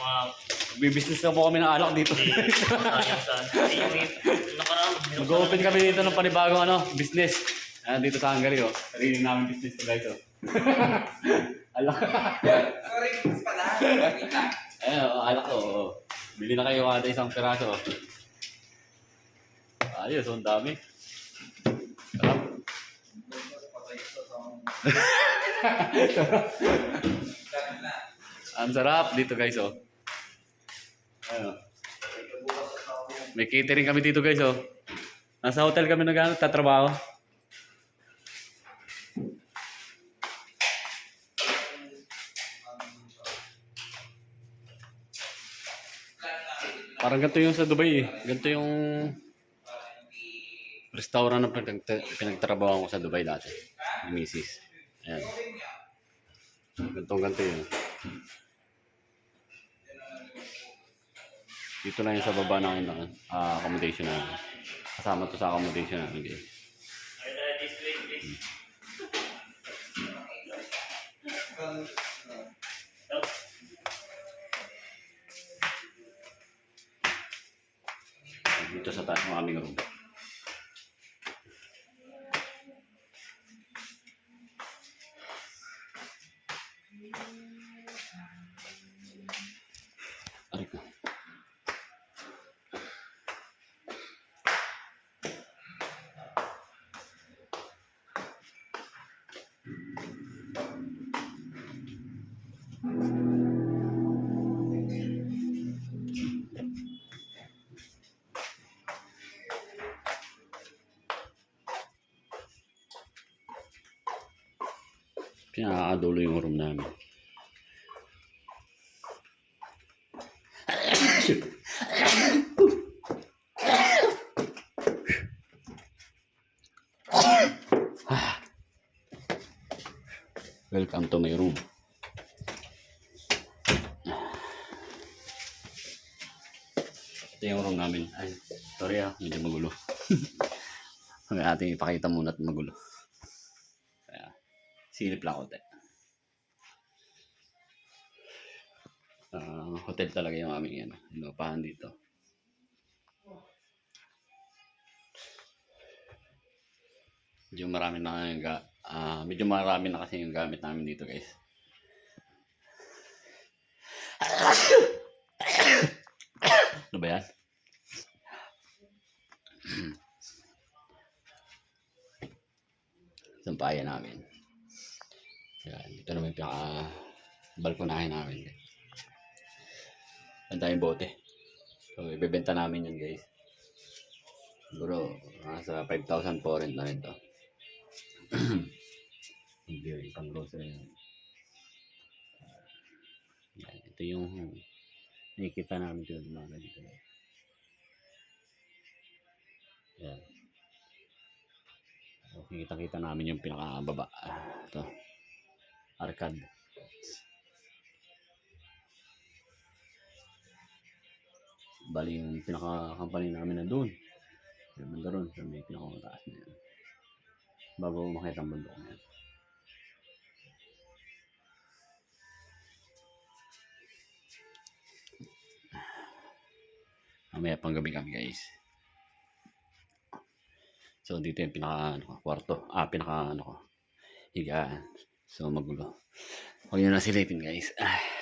mga Bibisnes na po kami ng alak dito. sayang sa yung nakaraan. Mag-open kami dito ng panibagong ano, business. Ah, dito sa Hungary, oh. Sarili namin business to guys, oh. alak. Sorry, mas pala. Ayun, oh, alak, oh. oh. Bili na kayo kada isang piraso, oh. Ayos, oh, ang dami. Sarap. Ang sarap dito guys, oh. Ayun. oh. May catering kami dito guys, oh. Nasa hotel kami nag tatrabaho. Parang ganito yung sa Dubai eh. Ganito yung restaurant na pinag pinagtrabaho ko sa Dubai dati. Mrs. Ayan. Ganito ganito yun. Dito lang yung sa baba ng uh, accommodation namin. Kasama to sa accommodation please. Oh, Dito sa taas ng aming room. Pinakakadulo yung room namin. Welcome to my room. Ito yung room namin. Ay, sorry ah, medyo magulo. May ating ipakita muna at magulo. Silip lang konti. Ah, hotel talaga yung aming yan. Inupahan dito. Medyo marami na yung ga ah, medyo marami na kasi yung gamit namin dito, guys. ano ba yan? Sampayan namin. Yan, dito naman yung pinaka balkonahin namin. Ang daming bote. So, ibebenta namin yan, guys. Siguro, nasa 5,000 po rin na rin to. Hindi pang grocery yan. Yan, ito yung nakikita namin dito mga dito. Yan. So, kita-kita namin yung pinakababa. Ito. Arcade. Bali yung pinaka-company namin na doon. Yung banda ron, sa may pinaka-mataas na yan. Bago makita ang bundok na yan. Mamaya pang gabi kami guys. So dito yung pinaka ano, kwarto. Ah, pinaka ano ko. Higaan. So magulo. Huwag nyo na silipin guys. Ah.